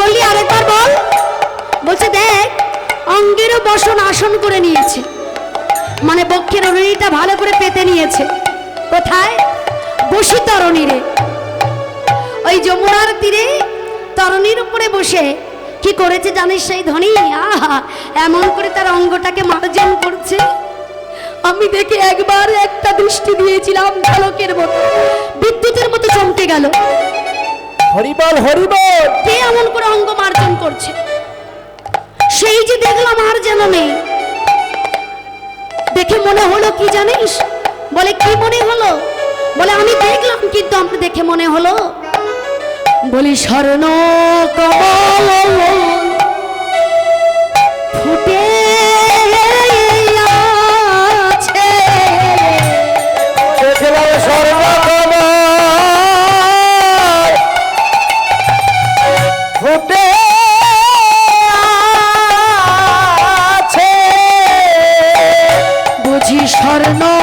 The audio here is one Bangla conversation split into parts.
বললি আরেকবার বল। বলছে, দেখ, অঙ্গেরও বসন আসন করে নিয়েছে। মানে বক্ষের অরণিটা ভালো করে পেতে নিয়েছে। কোথায়? বসি তরণীরে। ওই যমুনার তীরে তরণীর উপরে বসে কি করেছে জানিস সেই ধনী? আহা, এমন করে তার অঙ্গটাকে মার্জন করছে। আমি দেখে একবার একটা দৃষ্টি দিয়েছিলাম ঝলকের মতো। বিদ্যুতের মতো চমকে গেল। হরিবল হরিবল! কে এমন করে অঙ্গ মার্জন করছে? সেই যে দেখলাম আর যেন নেই। দেখে মনে হলো কি জানিস? বলে, কি মনে হলো? বলে, আমি দেখলাম কিন্তু আমার দেখে মনে হলো। বলি, স্বর্ণ কমল স্বর্ণ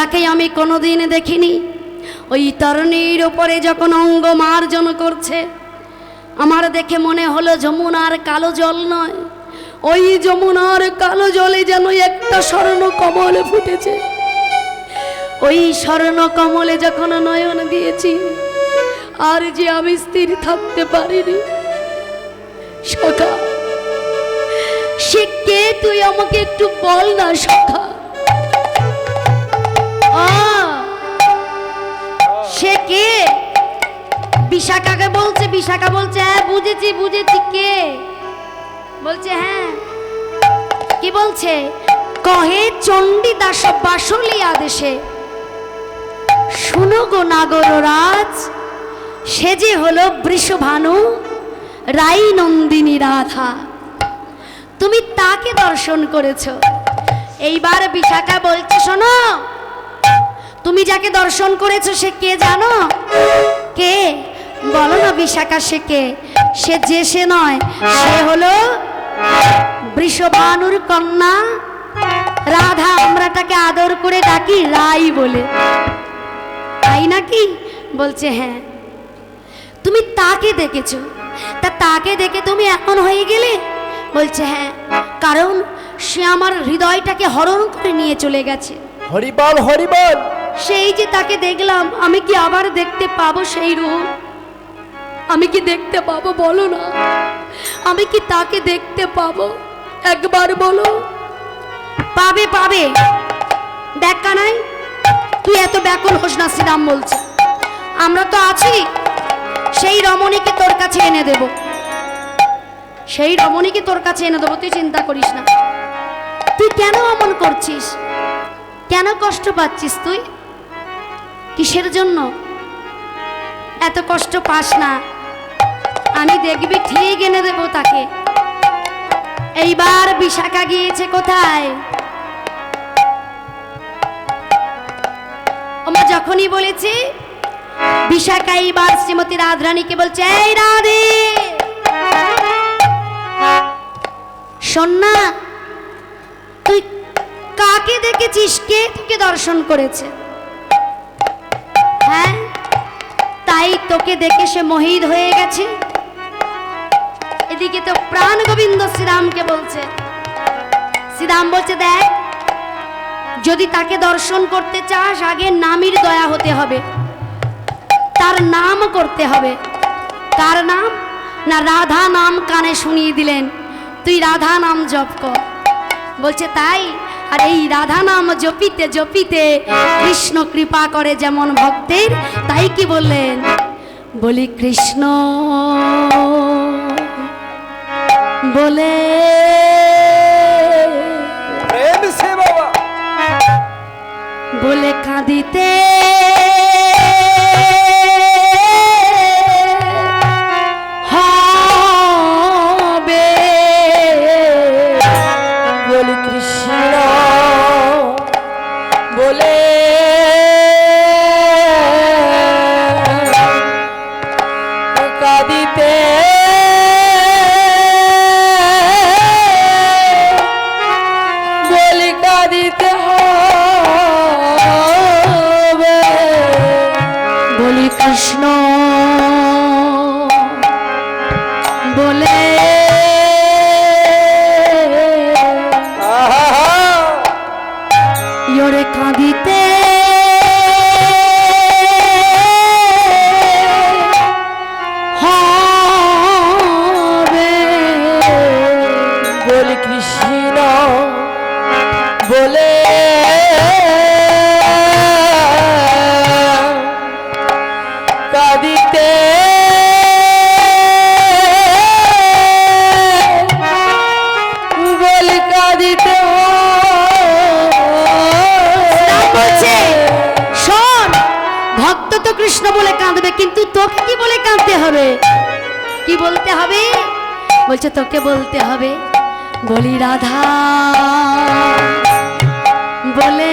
যাকে আমি কোনোদিন দেখিনি, ওই তরুণীর ওপরে যখন অঙ্গ মার্জন করছে, আমার দেখে মনে হলো যমুনার কালো জল নয়। ওই যমুনার কালো জলে যেন একটা স্বর্ণ কমল ফুটেছে। ওই স্বর্ণ কমলে যখন নয়ন দিয়েছি, আর যে আমি স্থির থাকতে পারিনি, সখা, সে কে তুই আমাকে একটু বল না, সখা? সে কে? বিশাখাকে বলছে, বিশাখা বলছে হ্যাঁ বুঝেছি বুঝেছি, কে? বলছে হ্যাঁ। কি বলছে? কহে চণ্ডীদাস বাসলি আদেশে, শুনো গো নাগর রাজ সে যে হলো বৃষভানু, রাই নন্দিনী রাধা। তুমি তাকে দর্শন করেছ। এইবার বিশাখা বলছে, শোনো তুমি যাকে দর্শন করেছ সে কে জানো? কে? বলো না বিশাখা, সে কে? সে যে সে নয়, সে হলো বৃষভানুর কন্যা। রাধা, আমরা তাকে আদর করে ডাকি রাই বলে। তাই নাকি? বলছে হ্যাঁ। তুমি তাকে দেখেছ? তা তাকে দেখে তুমি এখন হয়ে গেলে? বলছে হ্যাঁ কারণ সে আমার হৃদয়টাকে হরণ করে নিয়ে চলে গেছে। হরিবল হরিবল সেই যে তাকে দেখলাম, আমি কি আবার দেখতে পাবো সেই রূপ? আমি কি দেখতে পাবো বলো না? আমি কি তাকে দেখতে পাবো? একবার বলো। পাবে পাবে। দেখ কানাই তুই এত ব্যাকুল হোস না শ্রীরাম বলছে। আমরা তো আছি। সেই রমণীকে তোর কাছে এনে দেব। সেই রমণীকে তোর কাছে এনে দেবো, তুই চিন্তা করিস না। তুই কেন অমন করছিস? কেন কষ্ট পাচ্ছিস তুই? কিসের জন্য? এত কষ্ট পাস না। আমি দেখবি ঠিক এনে দেবো তাকে। এইবার বিশাখা গিয়েছে কোথায়? আমার যখনই বলেছি, বিশাখা এইবার শ্রীমতী রাধারানীকে বলছে, এই রাধে! শোন না, তুই কাকে দেখেছিস? কে তোকে দর্শন করেছে? তাই তোকে দেখে সে মোহিত হয়ে গেছে। এদিকে তো প্রাণ গোবিন্দ শ্রীরামকে বলছে। শ্রীরাম বলছে, দেখ, যদি তাকে দর্শন করতে চাস, আগে নামের দয়া হতে হবে। তার নাম করতে হবে। কার নাম? না, রাধা নাম কানে শুনিয়ে দিলেন। তুই রাধা নাম জপ কর। বলছে, তাই আর এই রাধা নাম জপিতে জপিতে কৃষ্ণ কৃপা করে যেমন ভক্তের তাই কি বললেন? বলি কৃষ্ণ বলে বলে কাঁদিতে কৃষ্ণ কাঁদিতে বলি কাঁদিতে শোন ভক্ত তো কৃষ্ণ বলে কাঁদবে কিন্তু তোকে কি বলে কাঁদতে হবে? কি বলতে হবে? বলছে তোকে বলতে হবে। বলি রাধা। বলে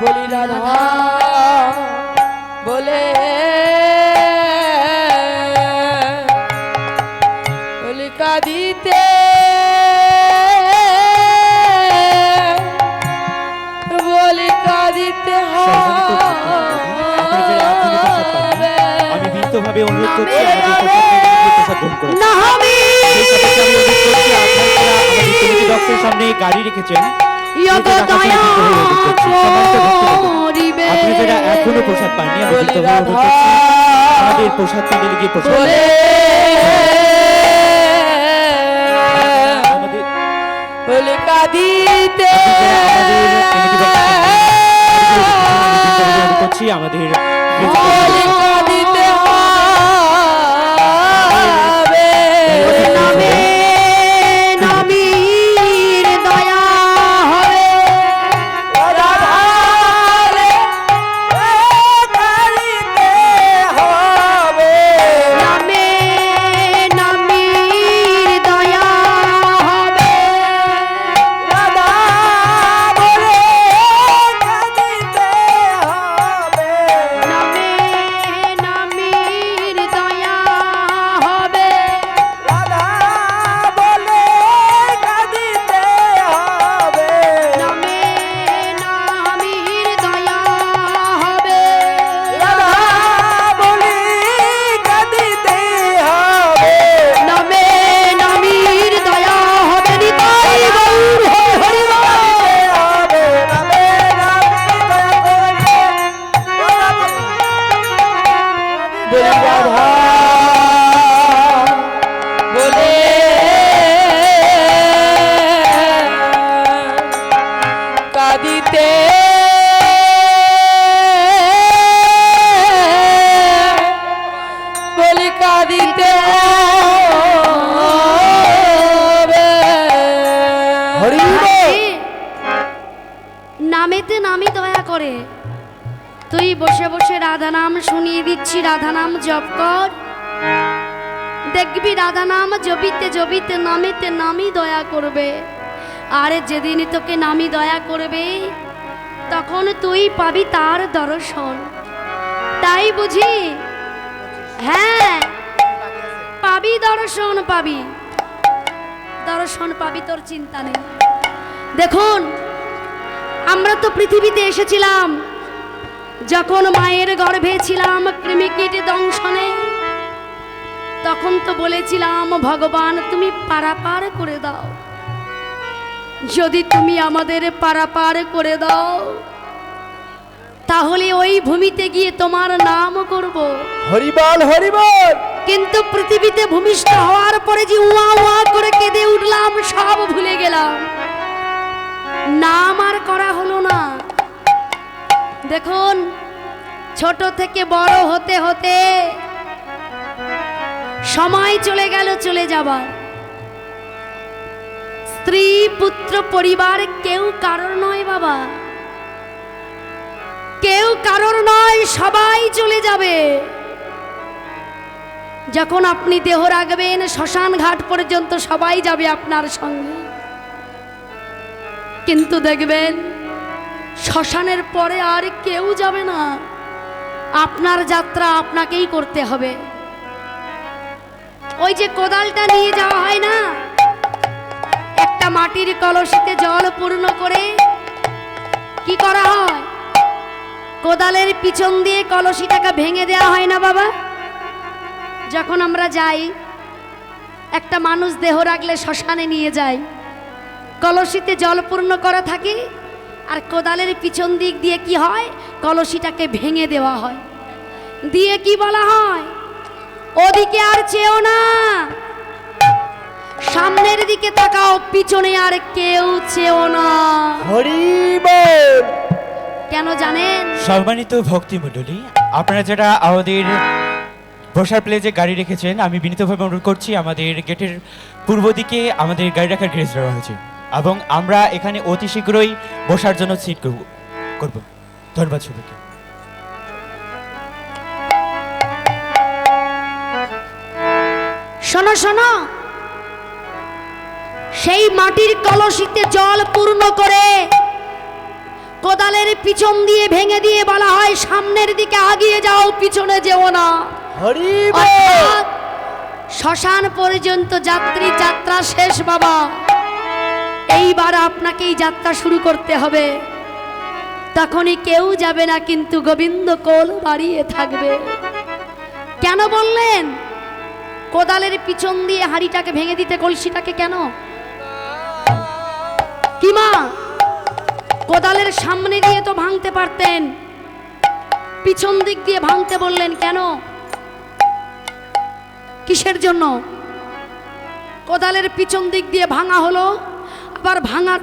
বলি রাধা বলে বলি কাঁদিতে বলি কাঁদিতে আমি বিনীতভাবে অনুরোধ করছি আমি সামনে গাড়ি রেখেছেন? আপনারা যারা এখনও প্রসাদ পাননি আমাদের প্রসাদ প্যান্ডেলে আমাদের তুই বসে বসে রাধা নাম শুনিয়ে দিচ্ছি রাধা নাম জপ কর। দেখবি রাধা নাম জবিতে জবিতে নামিতে নামি দয়া করবে। আরে যেদিন তোকে নামি দয়া করবে, তখন তুই পাবি তার দর্শন। তাই বুঝি? হ্যাঁ পাবি দর্শন পাবি। দর্শন পাবি তোর চিন্তা নেই। দেখুন আমরা তো পৃথিবীতে এসেছিলাম। যখন মায়ের গর্ভে ছিলাম কৃমিকীট দংশনে তখন তো বলেছিলাম ভগবান তুমি পারাপার করে দাও। যদি তুমি আমাদের পারাপার করে দাও তাহলে ওই ভূমিতে গিয়ে তোমার নাম করব। হরিবল হরিবল! কিন্তু পৃথিবীতে ভূমিষ্ঠ হওয়ার পরে যে উয়া উয়া করে কেঁদে উঠলাম সব ভুলে গেলাম। দেখুন, ছোট থেকে বড় হতে হতে সময় চলে গেল, চলে যাবার। স্ত্রী, পুত্র, পরিবার কেউ কারোর নয় বাবা। কেউ কারোর নয়, সবাই চলে যাবে। যখন আপনি দেহ রাখবেন, শ্মশান ঘাট পর্যন্ত সবাই যাবে আপনার সঙ্গে। কিন্তু দেখবেন শ্মশানের পরে আর কেউ যাবে না। আপনার যাত্রা আপনাকেই করতে হবে। ওই যে কোদালটা নিয়ে যাওয়া হয় না? একটা মাটির কলসিতে জল পূর্ণ করে কি করা হয়? কোদালের পিছন দিয়ে কলসিটাকে ভেঙে দেওয়া হয় না বাবা? যখন আমরা যাই, একটা মানুষ দেহ রাখলে শ্মশানে নিয়ে যাই কলসিতে জল পূর্ণ করা থাকে আর কোদালের পিছন দিক দিয়ে কি হয়? কলসিটাকে ভেঙে দেওয়া হয়। দিয়ে কি বলা হয়? ওদিকে আর চেও না। সামনের দিকে তাকাও পিছনে আর কেউ চেও না। কেন জানেন? সম্মানিত ভক্তিমণ্ডলী আপনারা যারা আমাদের বসার প্লে যে গাড়ি রেখেছেন আমি বিনীতভাবে অনুরোধ করছি আমাদের গেটের পূর্ব দিকে আমাদের গাড়ি রাখার গ্রেস দেওয়া হয়েছে। এবং আমরা এখানে অতি শীঘ্রই বসার জন্য সিট করব করব। ধন্যবাদ সবাইকে। শোনো শোনো। সেই মাটির কলসিতে জল পূর্ণ করে কোদালের পিছন দিয়ে ভেঙে দিয়ে বলা হয় সামনের দিকে আগিয়ে যাও পিছনে যেও না। শ্মশান পর্যন্ত যাত্রী যাত্রা শেষ বাবা। এইবার আপনাকেই যাত্রা শুরু করতে হবে। তখনই কেউ যাবে না, কিন্তু গোবিন্দ কোল বাড়িয়ে থাকবে। কেন বললেন? কোদালের পিছন দিয়ে হাড়িটাকে ভেঙে দিতে কলসিটাকে কেন? কি মা? কোদালের সামনে দিয়ে তো ভাঙতে পারতেন। পিছন দিক দিয়ে ভাঙতে বললেন, কেন? কিসের জন্য? কোদালের পিছন দিক দিয়ে ভাঙা হলো? আবার ভাঙার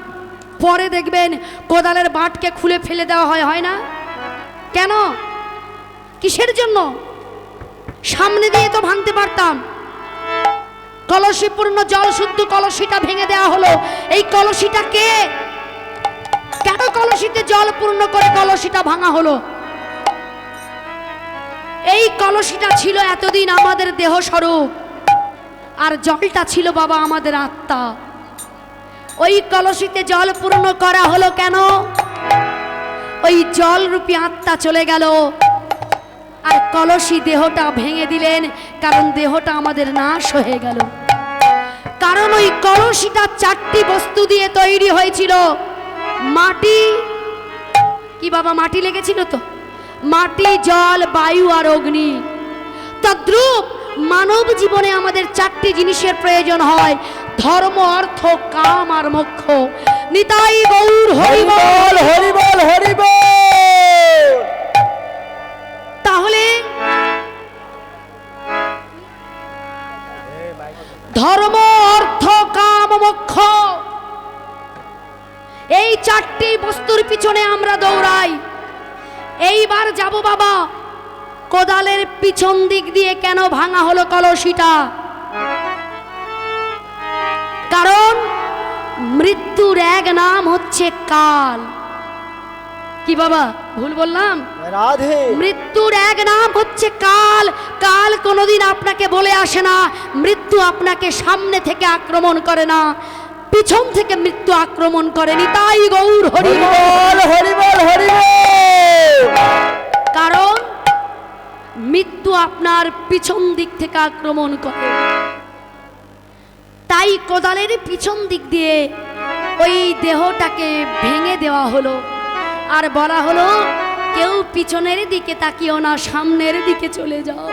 পরে দেখবেন কোদালের বাটকে খুলে ফেলে দেওয়া হয় হয় না? কেন? কিসের জন্য? সামনে দিয়ে তো ভাঙতে পারতাম। কলসিপূর্ণ জল শুদ্ধ কলসিটা ভেঙে দেওয়া হলো। এই কলসিটা কে? কেন কলসিতে জল পূর্ণ করে কলসিটা ভাঙা হলো? এই কলসিটা ছিল এতদিন আমাদের দেহ স্বরূপ। আর জলটা ছিল বাবা আমাদের আত্মা। ওই কলসিতে জল পূর্ণ করা হলো কেন? ওই জল রূপী আত্মা চলে গেল। আর কলসি দেহটা ভেঙে দিলেন, কারণ দেহটা আমাদের নাশ হয়ে গেল। কারণ ওই কলসিটা চারটি বস্তু দিয়ে তৈরি হয়েছিল। মাটি, কি বাবা, মাটি লেগেছিল তো? মাটি, জল, বায়ু আর অগ্নি। তদ্রূপ মানব জীবনে আমাদের চারটি জিনিসের প্রয়োজন হয়। ধর্ম অর্থ কাম আর মোক্ষ। নিতাই গৌর হরিবল হরিবল হরিবল! তাহলে ধর্ম অর্থ কাম মোক্ষ। এই চারটি বস্তুর পিছনে আমরা দৌড়াই। এইবার যাব বাবা কোদালের পিছন দিক দিয়ে কেন ভাঙা হলো কলসিটা? কারণ মৃত্যুর এক নাম হচ্ছে কাল। কি বাবা ভুল বললাম? রাধে। মৃত্যুর এক নাম হচ্ছে কাল। কাল কোনোদিন আপনাকে বলে আসে না মৃত্যু আপনাকে সামনে থেকে আক্রমণ করে না পিছন থেকে মৃত্যু আক্রমণ করেনি। তাই গৌর হরি হরিবল হরিবল হরিবল! কারণ মৃত্যু আপনার পিছন দিক থেকে আক্রমণ করে। তাই কোদালের পিছন দিক দিয়ে ওই দেহটাকে ভেঙে দেওয়া হলো। আর বলা হলো, কেউ পিছনের দিকে তাকিও না, সামনের দিকে চলে যাও।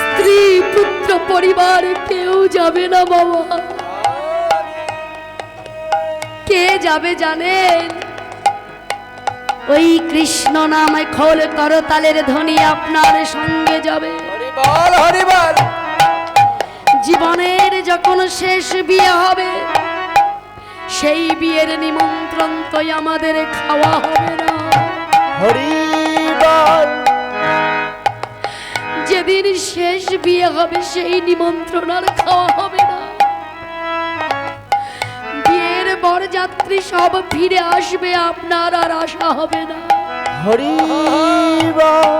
স্ত্রী, পুত্র, পরিবার, কেউ যাবে না বাবা। কে যাবে জানেন? ওই কৃষ্ণ নামে খোল করতালের ধ্বনি আপনার সঙ্গে যাবে। হরিবল হরিবল জীবনের যখন শেষ বিয়ে হবে সেই বিয়ের নিমন্ত্রণ তো আমাদের খাওয়া হবে না। যেদিন শেষ বিয়ে হবে সেই নিমন্ত্রণ আর খাওয়া হবে না। বিয়ের বরযাত্রী সব ফিরে আসবে আপনার আর আশা হবে না। হরিবল